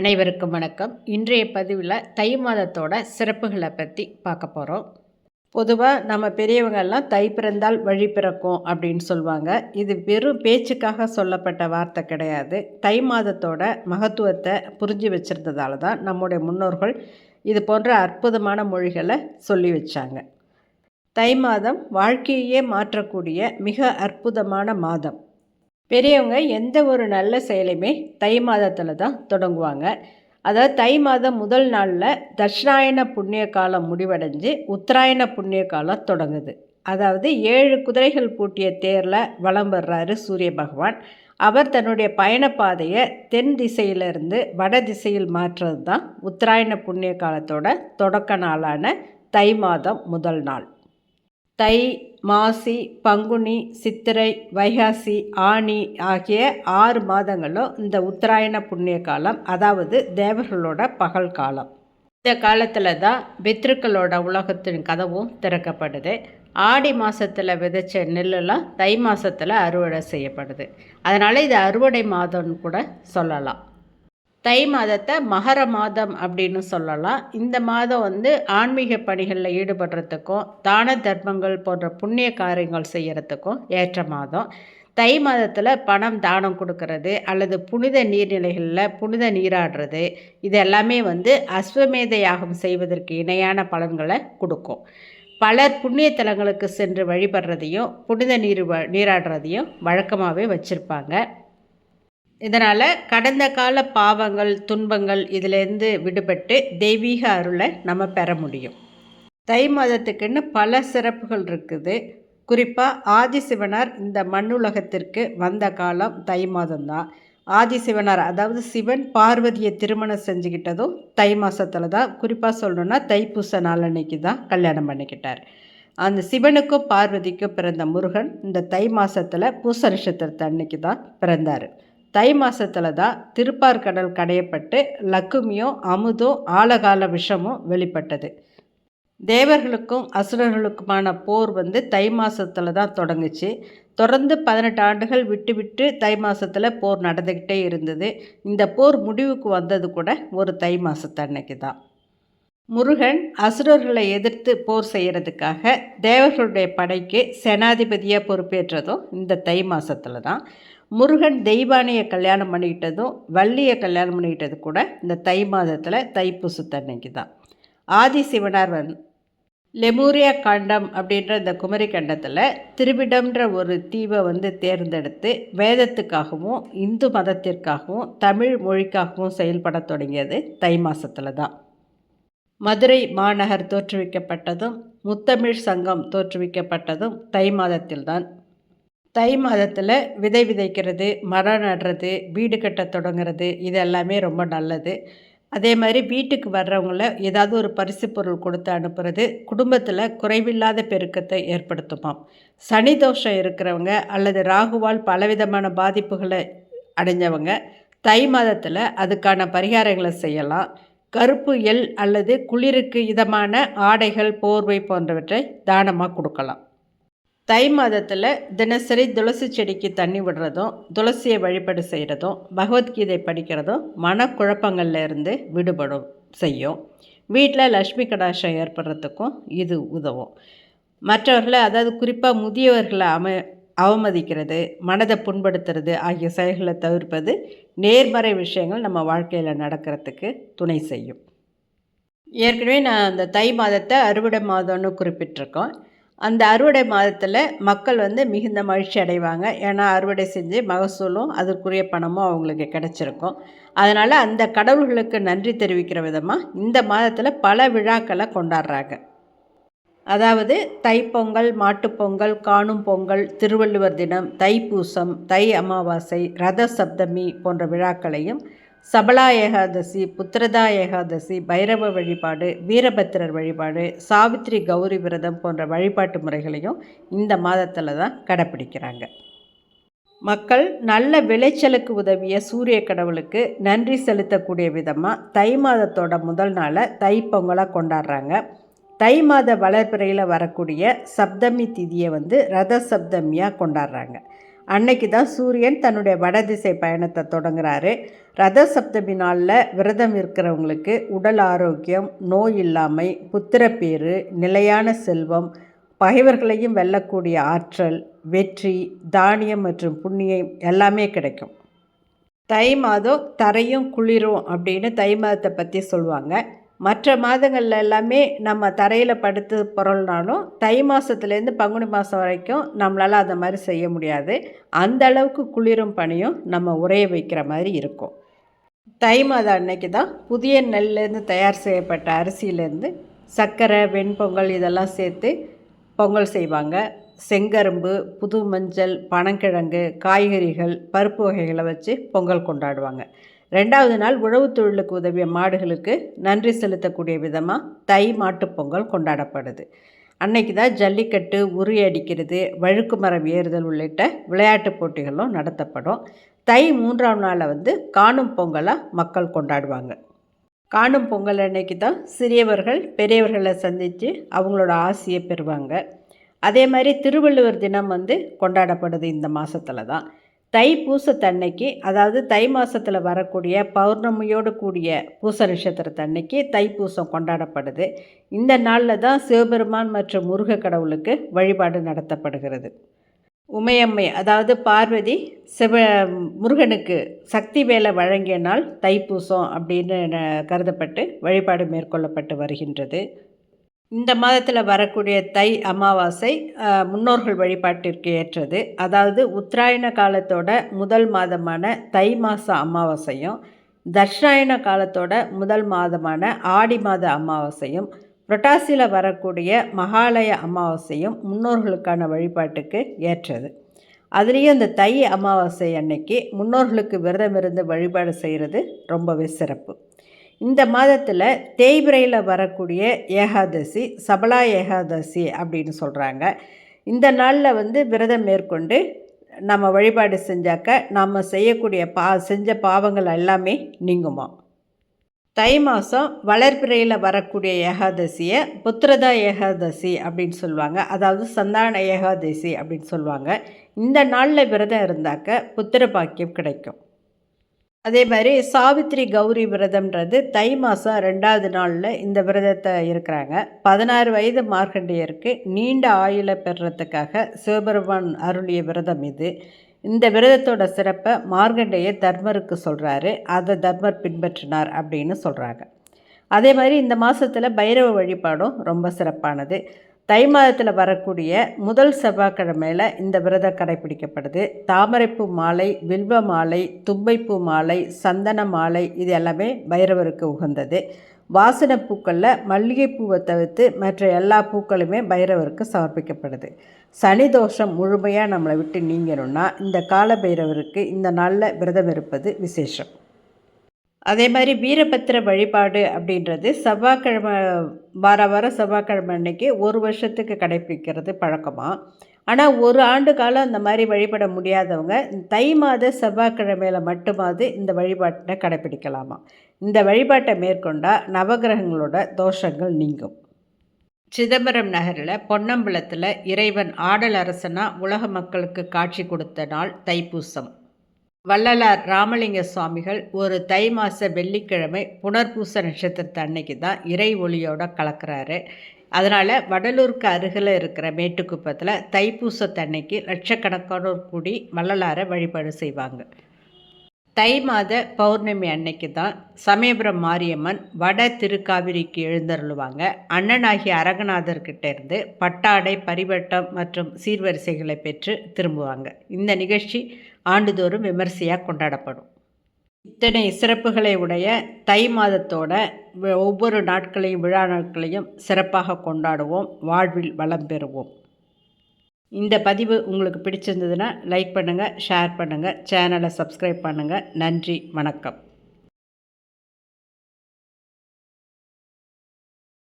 அனைவருக்கும் வணக்கம். இன்றைய பதிவில் தை மாதத்தோட சிறப்புகளை பற்றி பார்க்க போகிறோம் பொதுவாக நம்ம பெரியவங்கெல்லாம் தை பிறந்தால் வழி பிறக்கும் அப்படின்னு சொல்லுவாங்க. இது வெறும் பேச்சுக்காக சொல்லப்பட்ட வார்த்தை கிடையாது. தை மாதத்தோட மகத்துவத்தை புரிஞ்சு வச்சிருந்ததால தான் நம்முடைய முன்னோர்கள் இது போன்ற அற்புதமான மொழிகளை சொல்லி வச்சாங்க. தை மாதம் வாழ்க்கையே மாற்றக்கூடிய மிக அற்புதமான மாதம். பெரியவங்க எந்த ஒரு நல்ல செயலையுமே தை மாதத்தில் தான் தொடங்குவாங்க. அதாவது தை மாதம் முதல் நாளில் தட்சிணாயன புண்ணிய காலம் முடிவடைஞ்சு உத்தராயண புண்ணிய காலம் தொடங்குது. அதாவது ஏழு குதிரைகள் பூட்டிய தேரில் வலம் வர்றாரு சூரிய பகவான். அவர் தன்னுடைய பயணப்பாதையை தென் திசையிலிருந்து வட திசையில் மாற்றுறது தான் உத்தராயண புண்ணிய காலத்தோட தொடக்க நாளான தை மாதம் முதல் நாள். தை மாசி பங்குனி சித்திரை வைகாசி ஆனி ஆகிய ஆறு மாதங்களும் இந்த உத்தராயண புண்ணிய காலம் அதாவது தேவர்களோட பகல் காலம். இந்த காலத்தில் தான் பித்ருக்களோட உலகத்தின் கதவும் திறக்கப்படுது. ஆடி மாதத்தில் விதைச்ச நெல்லெல்லாம் தை மாதத்தில் அறுவடை செய்யப்படுது. அதனால் இது அறுவடை மாதம்னு கூட சொல்லலாம். தை மாதத்தை மகர மாதம் அப்படின்னு சொல்லலாம். இந்த மாதம் வந்து ஆன்மீக பணிகளில் ஈடுபடுறதுக்கும் தான தர்மங்கள் போன்ற புண்ணிய காரியங்கள் செய்கிறதுக்கும் ஏற்ற மாதம். தை மாதத்தில் பணம் தானம் கொடுக்கறது அல்லது புனித நீர்நிலைகளில் புனித நீராடுறது இது எல்லாமே வந்து அஸ்வமேத யாகம் செய்வதற்கு இணையான பலன்களை கொடுக்கும். பலர் புண்ணிய தலங்களுக்கு சென்று வழிபடுறதையும் புனித நீர் நீராடுறதையும் வழக்கமாகவே வச்சுருப்பாங்க. இதனால் கடந்த கால பாவங்கள் துன்பங்கள் இதிலேருந்து விடுபட்டு தெய்வீக அருளை நம்ம பெற முடியும். தை மாதத்துக்குன்னு பல சிறப்புகள் இருக்குது. குறிப்பாக ஆதிசிவனார் இந்த மண்ணுலகத்திற்கு வந்த காலம் தை மாதம்தான். ஆதிசிவனார் அதாவது சிவன் பார்வதியை திருமணம் செஞ்சுக்கிட்டதும் தை மாதத்தில் தான் குறிப்பாக சொல்லணுன்னா தைப்பூச நாள் அன்னைக்கு தான் கல்யாணம் பண்ணிக்கிட்டார். அந்த சிவனுக்கும் பார்வதிக்கும் பிறந்த முருகன் இந்த தை மாதத்தில் பூச நட்சத்திரத்தை அன்னைக்கு தான் பிறந்தார். தை மாதத்தில் தான் திருப்பார்கடல் கடையப்பட்டு லக்குமியும் அமுதும் ஆழகால விஷமும் வெளிப்பட்டது. தேவர்களுக்கும் அசுரர்களுக்குமான போர் வந்து தை மாதத்தில் தான் தொடங்குச்சு. தொடர்ந்து பதினெட்டு ஆண்டுகள் விட்டு விட்டு தை மாதத்தில் போர் நடந்துக்கிட்டே இருந்தது. இந்த போர் முடிவுக்கு வந்தது கூட ஒரு தை மாதத்தன்னைக்கு தான் முருகன் அசுரர்களை எதிர்த்து போர் செய்கிறதுக்காக தேவர்களுடைய படைக்கு சேனாதிபதியாக பொறுப்பேற்றதும் இந்த தை மாதத்தில் தான் முருகன் தெய்வானியை கல்யாணம் பண்ணிக்கிட்டதும் வள்ளியை கல்யாணம் பண்ணிக்கிட்டது கூட இந்த தை மாதத்தில் தைப்பூசத்தன்னைக்கு தான். ஆதி சிவனார் வந் லெமூரியா காண்டம் அப்படின்ற இந்த குமரி கண்டத்தில் திருவிடம்ன்ற ஒரு தீவை வந்து தேர்ந்தெடுத்து வேதத்துக்காகவும் இந்து மதத்திற்காகவும் தமிழ் மொழிக்காகவும் செயல்பட தொடங்கியது தை மாதத்தில் தான். மதுரை மாநகர் தோற்றுவிக்கப்பட்டதும் முத்தமிழ் சங்கம் தோற்றுவிக்கப்பட்டதும் தை மாதத்தில்தான் தை மாதத்தில் விதை விதைக்கிறது மரம் நடுறது வீடு கட்ட தொடங்குறது இது எல்லாமே ரொம்ப நல்லது. அதே மாதிரி வீட்டுக்கு வர்றவங்கள ஏதாவது ஒரு பரிசு பொருள் கொடுத்து அனுப்புறது குடும்பத்தில் குறைவில்லாத பெருக்கத்தை ஏற்படுத்துமாம். சனி தோஷம் இருக்கிறவங்க அல்லது ராகுவால் பலவிதமான பாதிப்புகளை அடைஞ்சவங்க தை மாதத்தில் அதுக்கான பரிகாரங்களை செய்யலாம். கருப்பு எல் அல்லது குளிருக்கு இதமான ஆடைகள் போர்வை போன்றவற்றை தானமாக கொடுக்கலாம். தை மாதத்தில் தினசரி துளசி செடிக்கு தண்ணி விடுறதும் துளசியை வழிபாடு செய்கிறதும் பகவத்கீதை படிக்கிறதும் மனக்குழப்பங்களில் இருந்து விடுபடும் செய்யும். வீட்டில் லக்ஷ்மி கடாஷம் ஏற்படுறதுக்கும் இது உதவும். மற்றவர்களை அதாவது குறிப்பாக முதியவர்களை அம அவமதிக்கிறது மனதை புண்படுத்துறது ஆகிய செயல்களை தவிர்ப்பது நேர்மறை விஷயங்கள் நம்ம வாழ்க்கையில் நடக்கிறதுக்கு துணை செய்யும். ஏற்கனவே நான் அந்த தை மாதத்தை அறுவடை மாதம்னு குறிப்பிட்டிருக்கோம். அந்த அறுவடை மாதத்தில் மக்கள் வந்து மிகுந்த மகிழ்ச்சி அடைவாங்க. ஏன்னா அறுவடை செஞ்சு மகசூலும் அதற்குரிய பணமும் அவங்களுக்கு கிடச்சிருக்கும். அதனால் அந்த கடவுள்களுக்கு நன்றி தெரிவிக்கிற விதமாக இந்த மாதத்தில் பல விழாக்களை கொண்டாடுறாங்க. அதாவது தைப்பொங்கல் மாட்டுப்பொங்கல் காணும் பொங்கல் திருவள்ளுவர் தினம் தைப்பூசம் தை அமாவாசை ரத சப்தமி போன்ற விழாக்களையும் சபலா ஏகாதசி புத்திரதா ஏகாதசி பைரவ வழிபாடு வீரபத்திரர் வழிபாடு சாவித்ரி கௌரி விரதம் போன்ற வழிபாட்டு முறைகளையும் இந்த மாதத்தில் தான் கடைப்பிடிக்கிறாங்க. மக்கள் நல்ல விளைச்சலுக்கு உதவிய சூரிய கடவுளுக்கு நன்றி செலுத்தக்கூடிய விதமாக தை மாதத்தோட முதல் நாளை தை பொங்கலாக கொண்டாடுறாங்க. தை மாத வளர்ப்பிறையில் வரக்கூடிய சப்தமி திதியை வந்து ரத சப்தமியாக கொண்டாடுறாங்க. அன்னைக்கு தான் சூரியன் தன்னுடைய வடதிசை பயணத்தை தொடங்குறாரு. ரத சப்தமி நாளில் விரதம் இருக்கிறவங்களுக்கு உடல் ஆரோக்கியம் நோய் இல்லாமை புத்திரப்பேறு நிலையான செல்வம் பகைவர்களையும் வெல்லக்கூடிய ஆற்றல் வெற்றி தானியம் மற்றும் புண்ணியம் எல்லாமே கிடைக்கும். தை மாதம் தரையும் குளிரும் அப்படின்னு தை மாதத்தை பற்றி சொல்லுவாங்க மற்ற மாதங்களில் எல்லாமே நம்ம தரையில் படுத்து புரள்னாலும் தை மாதத்துலேருந்து பங்குனி மாதம் வரைக்கும் நம்மளால் அந்த மாதிரி செய்ய முடியாது. அந்த அளவுக்கு குளிரும் பனியும் நம்ம உரைய வைக்கிற மாதிரி இருக்கும். தை மாதம் அன்னைக்கு தான் புதிய நெல்லேருந்து தயார் செய்யப்பட்ட அரிசியிலேருந்து சர்க்கரை வெண்பொங்கல் இதெல்லாம் சேர்த்து பொங்கல் செய்வாங்க. செங்கரும்பு புது மஞ்சள் பனங்கிழங்கு காய்கறிகள் பருப்பு வகைகளை வச்சு பொங்கல் கொண்டாடுவாங்க. ரெண்டாவது நாள் உழவு தொழிலுக்கு உதவிய மாடுகளுக்கு நன்றி செலுத்தக்கூடிய விதமாக தை மாட்டுப்பொங்கல் கொண்டாடப்படுது. அன்னைக்கு தான் ஜல்லிக்கட்டு உரி அடிக்கிறது வழுக்கு மரம் ஏறுதல் உள்ளிட்ட விளையாட்டு போட்டிகளும் நடத்தப்படும். தை மூன்றாம் நாளில் வந்து காணும் பொங்கலாக மக்கள் கொண்டாடுவாங்க. காணும் பொங்கல் அன்னைக்கு தான் சிறியவர்கள் பெரியவர்களை சந்தித்து அவங்களோட ஆசையை பெறுவாங்க. அதே மாதிரி திருவள்ளுவர் தினம் வந்து கொண்டாடப்படுது இந்த மாதத்தில் தான். தை பூசத்தன்னைக்கு அதாவது தை மாதத்தில் வரக்கூடிய பௌர்ணமியோடு கூடிய பூச நட்சத்திரத்தன்னைக்கு தைப்பூசம் கொண்டாடப்படுது. இந்த நாளில் தான் சிவபெருமான் மற்றும் முருக கடவுளுக்கு வழிபாடு நடத்தப்படுகிறது. உமையம்மை அதாவது பார்வதி சிவ முருகனுக்கு சக்தி வேலை வழங்கிய நாள் தைப்பூசம் அப்படின்னு கருதப்பட்டு வழிபாடு மேற்கொள்ளப்பட்டு வருகின்றது. இந்த மாதத்தில் வரக்கூடிய தை அமாவாசை முன்னோர்கள் வழிபாட்டிற்கு ஏற்றது. அதாவது உத்தராயண காலத்தோட முதல் மாதமான தை மாத அமாவாசையும் தட்சிணாயன காலத்தோட முதல் மாதமான ஆடி மாத அமாவாசையும் புரட்டாசியில் வரக்கூடிய மகாலய அமாவாசையும் முன்னோர்களுக்கான வழிபாட்டுக்கு ஏற்றது. அதுலேயும் இந்த தை அமாவாசை அன்னைக்கு முன்னோர்களுக்கு விரதம் இருந்து வழிபாடு செய்கிறது ரொம்பவே சிறப்பு. இந்த மாதத்தில் தேய்பிரையில் வரக்கூடிய ஏகாதசி சபலா ஏகாதசி அப்படின்னு சொல்கிறாங்க இந்த நாளில் வந்து விரதம் மேற்கொண்டு நம்ம வழிபாடு செஞ்சாக்க நம்ம செய்யக்கூடிய பா செஞ்ச பாவங்கள் எல்லாமே நீங்குமா? தை மாதம் வளர்பிறையில் வரக்கூடிய ஏகாதசியை புத்திரதா ஏகாதசி அப்படின்னு சொல்லுவாங்க. அதாவது சந்தான ஏகாதசி அப்படின்னு சொல்லுவாங்க. இந்த நாளில் விரதம் இருந்தாக்க புத்திர பாக்கியம் கிடைக்கும். அதே மாதிரி சாவித்ரி கௌரி விரதம்ன்றது தை மாதம் ரெண்டாவது நாளில் இந்த விரதத்தை இருக்கிறாங்க. பதினாறு வயது மார்க்கண்டியருக்கு நீண்ட ஆயுளை பெறுறதுக்காக சிவபெருமான் அருளிய விரதம் இது. இந்த விரதத்தோட சிறப்பை மார்கண்டேய தர்மருக்கு சொல்கிறாரு அதை தர்மர் பின்பற்றினார் அப்படின்னு சொல்கிறாங்க அதே மாதிரி இந்த மாதத்தில் பைரவ வழிபாடும் ரொம்ப சிறப்பானது. தை மாதத்தில் வரக்கூடிய முதல் செவ்வாய்க்கிழமையில் இந்த விரதம் கடைபிடிக்கப்படுது தாமரைப்பூ மாலை வில்வ மாலை தும்பைப்பூ மாலை சந்தன மாலை இது எல்லாமே பைரவருக்கு உகந்தது. வாசனை பூக்களில் மல்லிகைப்பூவை தவிர்த்து மற்ற எல்லா பூக்களுமே பைரவருக்கு சமர்ப்பிக்கப்படுது. சனி தோஷம் முழுமையாக நம்மளை விட்டு நீங்கணும்னா இந்த கால பைரவருக்கு இந்த நாளில் விரதம் இருப்பது விசேஷம். அதே மாதிரி வீரபத்திர வழிபாடு அப்படின்றது செவ்வாய்க்கிழமை வார வாரம் செவ்வாய்க்கிழமை அன்னைக்கு ஒரு வருஷத்துக்கு கடைப்பிடிக்கிறது பழக்கமாக ஆனால் ஒரு ஆண்டு காலம் அந்த மாதிரி வழிபட முடியாதவங்க தை மாத செவ்வாய்க்கிழமையில் மட்டுமாவது இந்த வழிபாட்டை கடைப்பிடிக்கலாமா இந்த வழிபாட்டை மேற்கொண்டால் நவகிரகங்களோட தோஷங்கள் நீங்கும். சிதம்பரம் நகரில் பொன்னம்பலத்தில் இறைவன் ஆடல் அரசனாக உலக மக்களுக்கு காட்சி கொடுத்த நாள் தைப்பூசம். வள்ளலார் ராமலிங்க சுவாமிகள் ஒரு தை மாத வெள்ளிக்கிழமை புனர்பூச நட்சத்திரத்தை அன்னைக்கு தான் இறை ஒளியோட கலக்கிறாரு. அதனால் வடலூருக்கு அருகில் இருக்கிற மேட்டுக்குப்பத்தில் தைப்பூசத்தன்னைக்கு லட்சக்கணக்கானோர் கூடி வள்ளலாரை வழிபாடு செய்வாங்க. தை மாத பௌர்ணமி அன்னைக்கு தான் சமயபுரம் மாரியம்மன் வட திருக்காவிரிக்கு எழுந்தருளுவாங்க. அண்ணனாகிய அரங்கநாதர்கிட்ட இருந்து பட்டாடை பரிவட்டம் மற்றும் சீர்வரிசைகளை பெற்று திரும்புவாங்க. இந்த நிகழ்ச்சி ஆண்டுதோறும் விமரிசையாக கொண்டாடப்படும். இத்தனை சிறப்புகளை உடைய தை மாதத்தோட ஒவ்வொரு நாட்களையும் விழா நாட்களையும் சிறப்பாக கொண்டாடுவோம் வாழ்வில் வளம் பெறுவோம். இந்த பதிவு உங்களுக்கு பிடிச்சிருந்ததுன்னா லைக் பண்ணுங்கள் ஷேர் பண்ணுங்கள் சேனலை சப்ஸ்கிரைப் பண்ணுங்கள் நன்றி வணக்கம்.